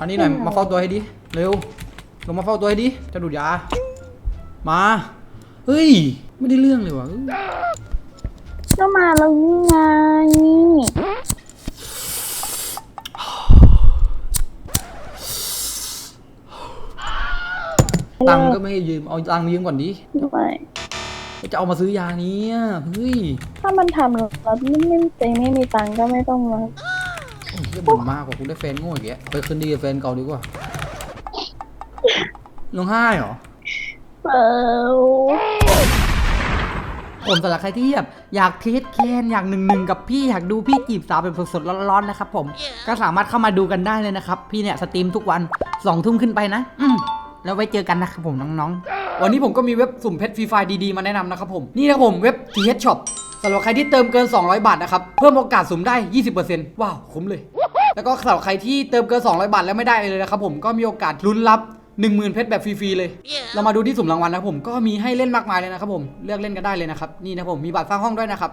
อันนี้หน่อยอืมมาเฝ้าตัวให้ดิเร็วลงมาเฝ้าตัวให้ดิจะดูดยา มาเฮ้ยไม่ได้เรื่องเลยวะเอ้ยก็มาแล้วนี่ไงตังค์ก็ไม่ให้ยืมเอาตังค์ยืมก่อนดิด้วยจะเอามาซื้อยานี้อะเฮ้ยถ้ามันทำเราไม่ไม่เองไม่มีตังค์ก็ไม่ต้องมา โอ้ยเหี้ยบ่นมากกว่ากูได้แฟนโง่อีกแกไปคืนดีกับแฟนเก่าดีกว่าร้องไห้เหรอเปล่าผมสำหรับใครที่แบบอยากเทสแคนอยากหนึ่งหนึ่งกับพี่อยากดูพี่จีบสาวแบบสดๆร้อนๆนะครับผม ก็สามารถเข้ามาดูกันได้เลยนะครับ พี่เนี่ยสตรีมทุกวันสองทุ่มขึ้นไปนะ อืมแล้วไว้เจอกันนะครับผมน้องๆ วันนี้ผมก็มีเว็บสุ่มเพชรฟรีไฟดีๆมาแนะนำนะครับผม นี่นะครับผมเว็บ TH Shop สำหรับใครที่เติมเกิน 200 บาทนะครับ เพิ่มโอกาสสุ่มได้ 20%ว้าว คุ้มเลย แล้วก็สำหรับใครที่เติมเกิน200 บาทแล้วไม่ได้เลยนะครับผมก็มีโอกาสลุ้นรับ 10,000 เพชรแบบฟรีๆเลย เรามาดูที่สุ่มรางวัลนะครับผมก็มีให้เล่นมากมายเลยนะครับผมเลือกเล่นกันได้เลยนะครับนี่นะครับผมมีบัตรสร้างห้องด้วยนะครับ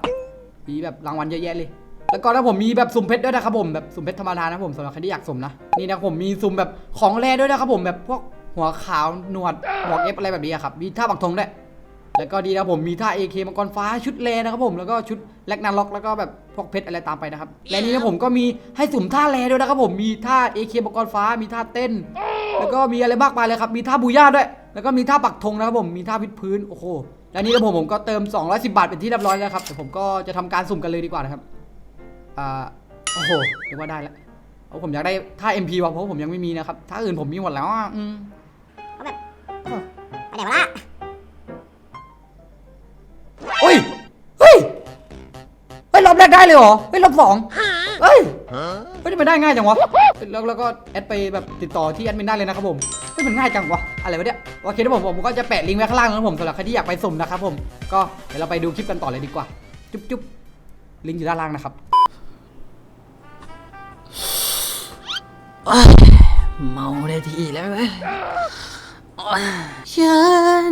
มีแบบรางวัลเยอะแยะเลย แล้วก็นะผมมีแบบสุ่มเพชรด้วยนะครับผมแบบสุ่มเพชรธรรมดานะครับผมสำหรับใครที่อยากสุ่มนะนี่นะครับผมมีสุ่มแบบของแร่ด้วยนะครับผมแบบพวกหัวขาวหนวดหมวกเอฟอะไรแบบนี้อะครับมีท่าปักธงด้วย แล้วก็ดีนะครับผมมีท่า AK มังกรฟ้าชุดเลนะครับผมแล้วก็ชุดแลกนาล็อกแล้วก็แบบพวกเพชรอะไรตามไปนะครับและนี่นะผมก็มีให้สุ่มท่าแลด้วยนะครับผมมีท่า AK มังกรฟ้ามีท่าเต้น แล้วก็มีอะไรมากมายเลยครับมีท่าบูย่าด้วย แล้วก็มีท่าปักธงนะครับผมมีท่าพิดพื้นโอ้โหและนี่นะผมผมก็เติม 210 บาทเป็นที่เรียบร้อยแล้วครับแต่ผมก็จะทำการสุ่มกันเลยดีกว่านะครับอ่าโอ้โหเรียกว่าได้แล้วเพราะผมอยากได้ท่า MP ว่ะเพราะผมยังไม่มีนะครับท่าอื่นผมมีหมดแล้วอะอืมเขาแบบโอ้โหไปไหนวะล่ะ แรกได้เลยเหรอ เฮ้ยรอบสองเฮ้ย เฮ้ยทำไมได้ง่ายจังวะ แล้วแล้วก็แอดไปแบบติดต่อที่แอดมินได้เลยนะครับผม เฮ้ยมันง่ายจังวะ อะไรวะเนี่ยโอเคนะผมผมก็จะแปะลิงก์ไว้ข้างล่างนะครับผมสำหรับใครที่อยากไปสุ่มนะครับผม ก็เดี๋ยวเราไปดูคลิปกันต่อเลยดีกว่า จุ๊บจุ๊บลิงก์อยู่ด้านล่างนะครับเมาได้ทีแล้วไหมฉัน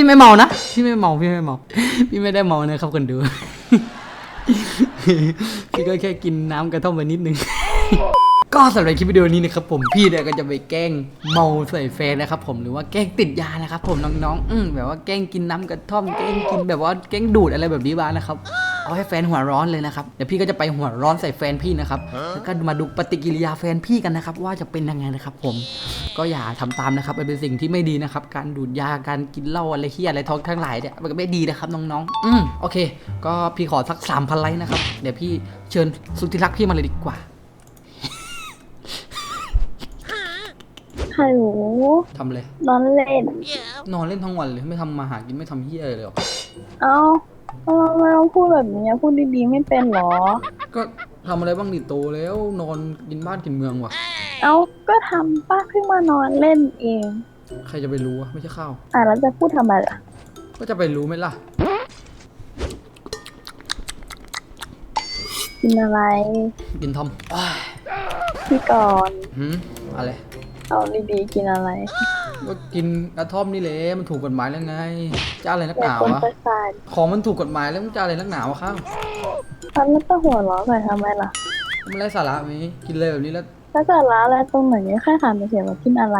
พี่ไม่เมานะ พี่ไม่เมาพี่ไม่เมา พี่ไม่ได้เมานะครับคนดู พี่ก็แค่กินน้ำกระท่อมไปนิดนึง ก็สำหรับคลิปวิดีโอนี้นะครับผมพี่เนี่ยก็จะไปแกล้งเมาใส่แฟนนะครับผมหรือว่าแกล้งติดยานะครับผมน้องๆอืมแบบว่าแกล้งกินน้ำกระท่อมแกล้งกินแบบว่าแกล้งดูดอะไรแบบนี้บ้างนะครับ เอาให้แฟนหัวร้อนเลยนะครับ เดี๋ยวพี่ก็จะไปหัวร้อนใส่แฟนพี่นะครับ แล้วก็มาดูปฏิกิริยาแฟนพี่กันนะครับ ว่าจะเป็นยังไงนะครับ ผม ก็อย่าทำตามนะครับ มันเป็นสิ่งที่ไม่ดีนะครับ การดูดยา การกินเหล้าอะไรเฮียอะไรท้องทั้งหลายเนี่ย มันก็ไม่ดีนะครับน้องๆ อืมโอเค ก็พี่ขอสักสามพันไลค์นะครับ เดี๋ยวพี่เชิญสุดที่รักพี่มาเลยดีกว่าฮัลโหลทำเลยนอนเล่น นอนเล่นทั้งวันเลย ไม่ทำมาหากินไม่ทำเฮียอะไรเลยเหรอ เอ้า ทำไมต้องพูดแบบนี้พูดดีๆไม่เป็นเหรอ ก็ทำอะไรบ้างดิโตแล้วนอนกินบ้านกินเมืองว่ะ เอ้าก็ทำป้าเพิ่งมานอนเล่นเอง ใครจะไปรู้วะไม่ใช่ข้าว อะแล้วจะพูดทำไมล่ะ ก็จะไปรู้ไหมล่ะ กินอะไรกินทอมอ้ายพี่ก่อนหืมอะไร เอาดีๆกินอะไร ก็กินกระท่อมนี่แหละมันถูกกฎหมายแล้วไง จะอะไรนักหแต่นาคนวะ ประสาทของมันถูกกฎหมายแล้วมันจะอะไรนักหนาวะข้าวทำแล้วก็หัวเร้อใส่ทำไมล่ะ มันไร้สาระไหมกินเลยแบบนี้แล้วแล้วจะร้าอะไรตรงไหนแค่ถามเฉยๆว่ากินอะไร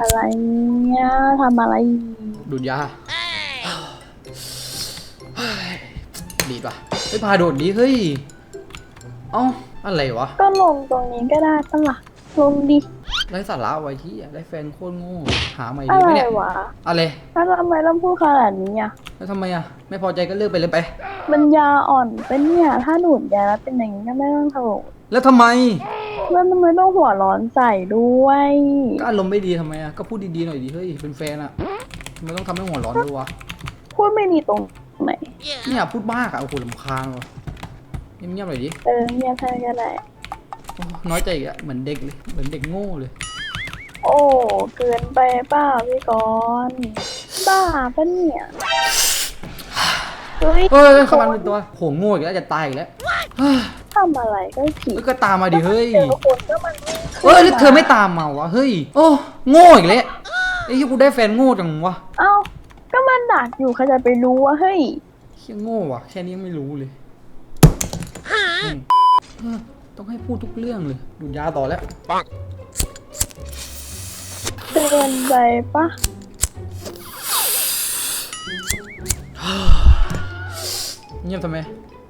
อะไรเนี่ยทำอะไรดูดยาดีป่ะเฮ้ยพาโดดดีเฮ้ย เอ้าอะไรวะ ก็ลงตรงนี้ก็ได้ปะล่ะลงดิไร้สาระไว้ที่ได้แฟนโคตรโง่หาใหม่อะดีไหมไรเนี่ย วะอะไรถ้าทำไมต้องพูดขนาดนี้อะแล้วทำไมอะ ไม่พอใจก็เลิกไปเลยไปมันยาอ่อนเป็นเนี่ยถ้าดูดยาแล้วเป็นอย่างนี้ก็ไม่ต้องทำแล้วทำไมแล้วทำไมต้องหัวร้อนใส่ด้วยก็อารมณ์ไม่ดีทำไมอะ ก็พูดดีๆหน่อยดิเฮ้ย เป็นแฟนอะทำไมต้องทำให้หัวร้อนด้วยวะ พูดไม่ดีตรงไหนเนี่ยพูดมากอะโอ้โหลำคาญว่ะ เงียบๆหน่อยดิเออเนี่ยแค่ก็ได้ โอ้น้อยใจอีกอะเหมือนเด็กเลย เหมือนเด็กโง่เลย โอ้ เกินไปเปล่าพี่กรณ์บ้าปะเนี่ยเฮ้ยเฮ้ยเข้ามาเป็นตัวโหโง่อีกแล้วจะตายอีกแล้วเฮ้ยทำอะไรก็ผิดเฮ้ยก็ตามมาดิเฮ้ย เจอคนก็มันเฮ้ยแล้วเธอไม่ตามมาวะ เฮ้ย โอ้ โง่อีกแล้วไอ้ยี่กูได้แฟนโง่จังวะเอ้าากอยู่ใครจะไปรู้ว่าเฮ้ย เชี่ยโง่ว่ะ แค่นี้ยังไม่รู้เลยอืม เออต้องให้พูดทุกเรื่องเลย ดูดยาต่อแล้วเกินไปปะเงียบทำไม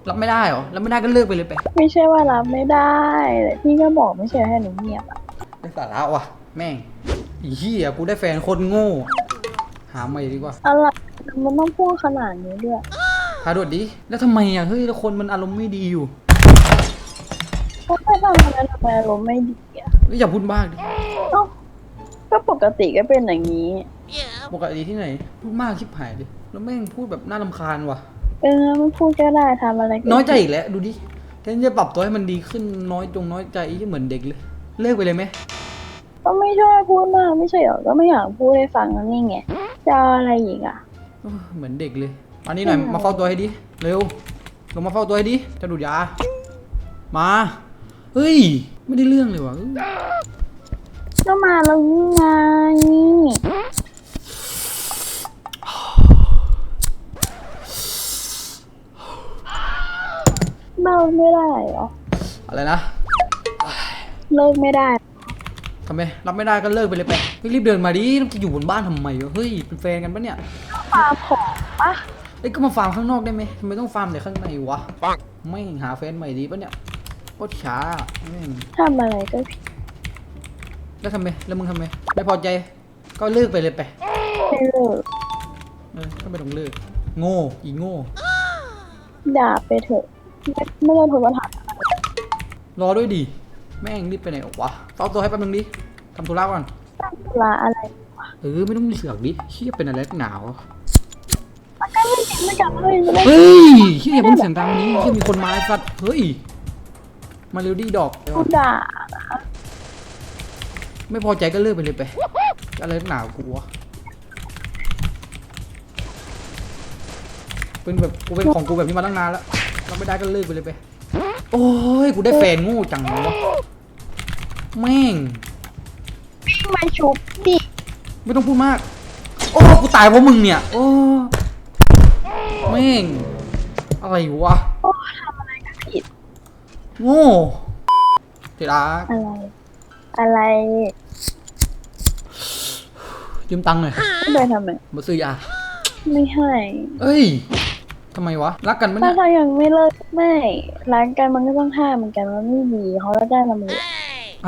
รับไม่ได้เหรอ รับไม่ได้ก็เลิกไปเลยไปไม่ใช่ว่ารับไม่ได้แต่พี่ก็บอกไม่ใช่ให้หนูเงียบอะได้สาระว่ะ แม่งอีเหี้ยกูได้แฟนคนโง่ หาใหม่ดีกว่า อะไรมันต้องพูดขนาดนี้ด้วยพาโดดดิ แล้วทำไมอะ เฮ้ยแล้วคนมันอารมณ์ไม่ดีอยู่ เพราะไม่ทำอะไรทำไมอารมณ์ไม่ดีอะแล้วอย่าพูดมากดิเอ้าก็ปกติก็เป็นอย่างนี้ ปกติที่ไหน พูดมากชิบหายดิแล้วแม่งพูดแบบน่ารำคาญว่ะ เออไม่พูดก็ได้ทำอะไรก็น้อยใจอีกแล้ว ดูดิแทนจะปรับตัวให้มันดีขึ้นน้อยจงน้อยใจอีเหมือนเด็กเลย เลิกไปเลยไหมก็ไม่ชอบพูดมากไม่ใช่เหรอก็ไม่อยากพูดให้ฟังแล้วนี่ไงจะเอาอะไรอีกอะเออเหมือนเด็กเลยอันนี้หน่อยมาเฝ้าตัวให้ดิ เร็วลงมาเฝ้าตัวให้ดิจะดูดยา มา เฮ้ย ไม่ได้เรื่องเลยว่ะเอ้ยก็มาแล้วนี่ไงเลิกไม่ได้เหรอ อะไรนะ เลิกไม่ได้ทำไมรับไม่ได้ก็เลิกไปเลยไปเฮ้ยรีบเดินมาดิต้องจะอยู่บนบ้านทำไมวะเฮ้ยเป็นแฟนกันปะเนี่ยฟาร์มของปะเอ้ยก็มาฟาร์มข้างนอกได้ไหมทำไมต้องฟาร์มแต่ข้างในวะไม่หาแฟนใหม่ดีปะเนี่ย โคตรช้าแม่งทำอะไรก็ผิดแล้วทำไมแล้วมึงทำไมไม่พอใจ ก็เลิกไปเลยไปไม่เลิกเออก็ไม่ต้องเลิกโง่อีโง่ ด่าไปเถอะ ไม่ไม่ต้องโทรมาถามรอด้วยดิแม่งรีบไปไหนออกวะเฝ้าตัวให้แป๊บนึงดิทำธุระก่อนตั้งเวลาอะไรเออไม่ต้องเสือกดิเฮียเป็นอะไรนักหนาวะมันก็ไม่จริงไม่จับเลยจะได้ เฮ้ยเฮียอย่าเพิ่งเสียงดังนี้เฮียมีคนมาไอ้สัตว์เฮ้ย มาเร็วดิดอกกูด่าไม่พอใจก็เลิกไปเลยไปอะไรนักหนาวกูวะเป็นแบบกูเป็นของกูแบบนี้มาตั้งนานแล้วรับไม่ได้ก็เลิกไปเลยไปโอ้ยกูได้แฟนโง่จังวะแม่งวิ่งมาชุบดิไม่ต้องพูดมาก โอ้กูตายเพราะมึงเนี่ย โอ้แม่งอะไรวะ โอ้ทำอะไรก็ผิด โง่ทีรักอะไร อะไรยืมตังค์หน่อยไม่ไปทำไมมาซื้อยา ไม่ให้เอ้ยทำไมวะ รักกันไหมถ้าเนี่ยเขายังไม่เลิกไม่ร้านกันมันก็ต้องห้ามเหมือนกันมันไม่ดีเขาจะได้ตำรวจ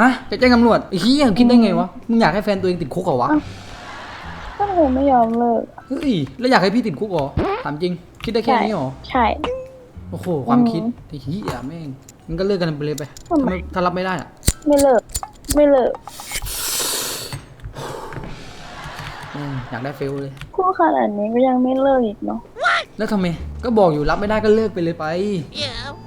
ฮะจะแจ้งตำรวจไอ้เหี้ยคิดได้ไงวะ มึงอยากให้แฟนตัวเองติดคุกเหรอวะอ้าวก็คงไม่ยอมเลิกเฮ้ย แล้วอยากให้พี่ติดคุกเหรอ ถามจริง คิดได้แค่นี้เหรอ ใช่ โอ้โห ความคิดอืมไอ้เหี้ยแม่ง มึงก็เลิกกันไปเลยไปทำไมถ้ารับไม่ได้อะไม่เลิก ไม่เลิกแม่งอยากได้เฟลเลยพูดขนาดนี้ก็ยังไม่เลิกอีกเนาะแล้วทำไม ก็บอกอยู่รับไม่ได้ก็เลิกไปเลยไป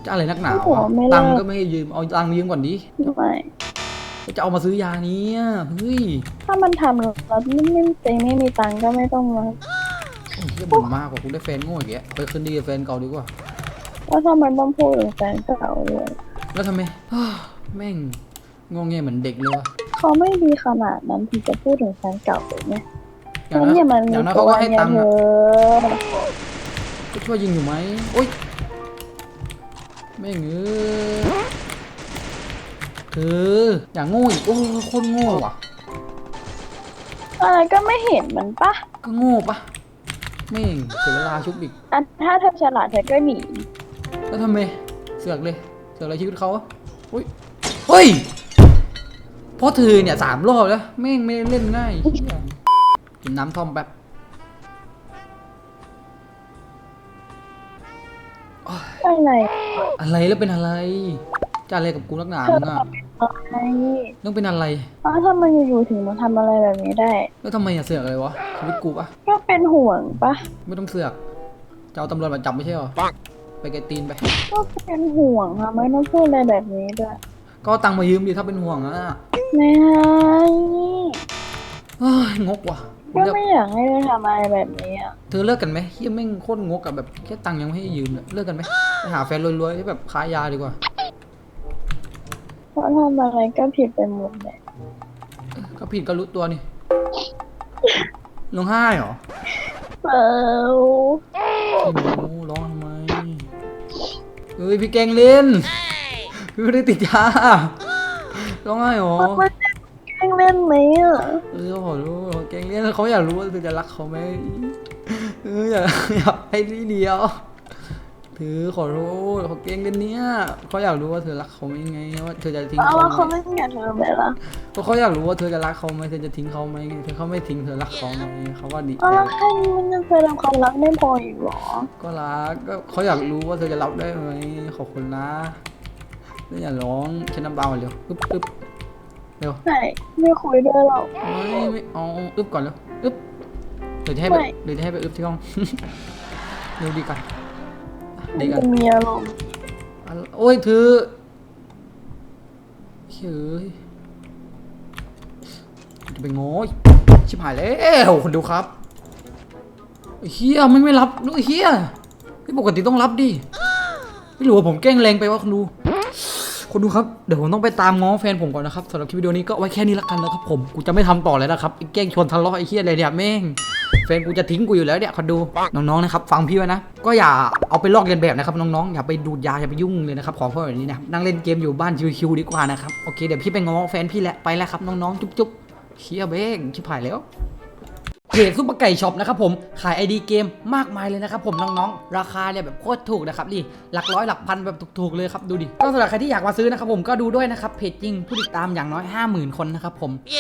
จะอะไรนักหนาวโอ้อะโหไม่เลิกตังค์ก็ไม่ให้ยืมเอาตังค์มายืมก่อนดิไม่จะเอามาซื้อยานี้อะเฮ้ยถ้ามันทำแล้วไม่ไม่เองไม่มีตังค์ก็ไม่ต้องมาไอ้เหี้ยบ่นมากกว่ากูได้แฟนโง่อย่างเงี้ยไปคืนดีกับแฟนเก่าดีกว่า แล้วถ้ามันต้องพูดถึงแฟนเก่าเลยแล้วทำไมอ้าวแม่งงงเงี้ยเหมือนเด็กเลยวะเขาไม่ดีขนาดนั้นที่จะพูดถึงแฟนเก่าเลยเนี่ยอย่างแล้วนั้นเนี่ยมันอมีย่างนั้นตัเขาวก็ให้เนี่ยตังค์เธอะอก็ช่วยยิงอยู่ไหมโอ๊ยแม่งเอ้ยเธออย่างโง่อีกโอ้โคตรโง่ว่ะ อะไรก็ไม่เห็นมันปะก็โง่ปะแม่งเสียเวลาชุบอีกอะถ้าเธอฉลาดเธอก็หนี แล้วทำไมเสือกเลยเสือกอะไรชีวิตเขาอะอุ้ยเฮ้ยเพราะเธอเนี่ยสามรอบแล้วแม่งไม่ได้เล่นง่ายเหี้ยกินน้ำท่อมแป๊บอะไรอะไรแล้วเป็นอะไร จะอะไรกับกูนักหนาเธอมึงอะอะไรต้องเป็นอะไรอ้าวถ้ามันอยู่ๆถึงมาทำอะไรแบบนี้ได้ แล้วทำไมอะเสือกอะไรวะชีวิตกูปะก็เป็นห่วงปะไม่ต้องเสือกจะเอาตำรวจมาจับไม่ใช่หรอ ไปไกลตีนไป ก็เป็นห่วงอะไม่ต้องพูดอะไรแบบนี้ด้วยก็เอาตังค์มายืมดิถ้าเป็นห่วงอะไม่ให้เฮ้ยงกว่ะก็ไม่อยากให้เธอทำอะไรแบบนี้อะเธอเลิกกันไหมเฮียแม่งโคตรงกกับแบบแค่ตังค์ยังไม่ให้ยืมเลยเลิกกันไหมไปหาแฟนรวยๆที่แบบค้ายาดีกว่า เพราะทำอะไรก็ผิดไปหมดเลยก็ผิดก็รู้ตัวนี่ร้องไห้เหรอไม่เปล่าพี่หนูร้องทำไมเฮ้ยพี่แกล้งเล่นพี่ไม่ได้ติดยาร้องไห้หรอมันจะแกล้งเล่นไหมอะเออขอรู้เขาแกล้งเล่นเขาอยากรู้ว่าเธอจะรักเขาไหมเอออยากอยากให้ทีเดียว ถือขอรู้เขาแกล้งเล่นเนี้ยเขาอยากรู้ว่าเธอรักเขาไหมไงว่าเธอจะทิ้งเอาเขาแล้วไหเขามไม่เห็นเธอไหมล่ะเพราะเขาอยากรู้ว่าเธอจะรักเขาไหมเธอจะทิ้งเขาไหมไงเธอเขาไม่ทิ้งเธอรักเขาไหมเขาว่าดีเอาแล้วแค่นี้มันจะแสดงความรักไม่พออีกเหรอก็รักก็เขาอยากรู้ว่าเธอจะรับได้ไหมขอบคุณนะแล้วอย่าร้องฉันน้ำตาก่อนเร็วอึ๊บอึ๊บเร็วไหนไม่คุยด้วยหรอกไม่ไม่เอาอึ๊บก่อนเร็วอึ๊บเดี๋ยวจะให้ไปไม่เดี๋ยวจะให้ไปอึ๊บที่ห้องเร็วดีกัน มัดีนกันจะมีอารมณ์อะโอ้ยเธอเฮ้ยจะไปง้อชิบหายแล้วคนดูครับไอ้เฮียไม่ไม่รับด้วยเฮียพี่ปกติต้องรับดิไม่รู้ว่าผมแกล้งแรงไปว่าคนดู คนดูครับ เดี๋ยวผมต้องไปตามง้อแฟนผมก่อนนะครับสำหรับคลิปวิดีโอนี้ก็ไว้แค่นี้ละกันนะครับผม กูจะไม่ทำต่อเลยนะครับไอ้แกล้งชวนทะเลาะไอ้เฮียอะไรเนี่ยแม่ง แฟนกูจะทิ้งกูอยู่แล้วเนี่ยคนดูน้องๆนะครับฟังพี่ไว้นะ ก็อย่าเอาไปลอกเลียนแบบนะครับน้องๆอย่าไปดูดยาอย่าไปยุ่งเลยนะครับขอเพื่อนแบบนี้นะนั่งเล่นเกมอยู่บ้านชิวๆดีกว่านะครับโอเคเดี๋ยวพี่ไปง้อแฟนพี่แหล้วไปแล้วครับน้องๆจุ๊บๆเฮียเบ้งชิบหายแล้วเพจซุปเปอร์ไก่ช็อปนะครับผมขายไอดีเกมมากมายเลยนะครับผมน้องๆ ราคาเนี่ยแบบโคตรถูกนะครับนี่หลักร้อยหลักพันแบบถูกๆเลยครับดูดิก็สำหรับใครที่อยากมาซื้อนะครับผมก็ดูด้วยนะครับเพจจริงผู้ติดตามอย่างน้อย 50,000 คนนะครับผมเ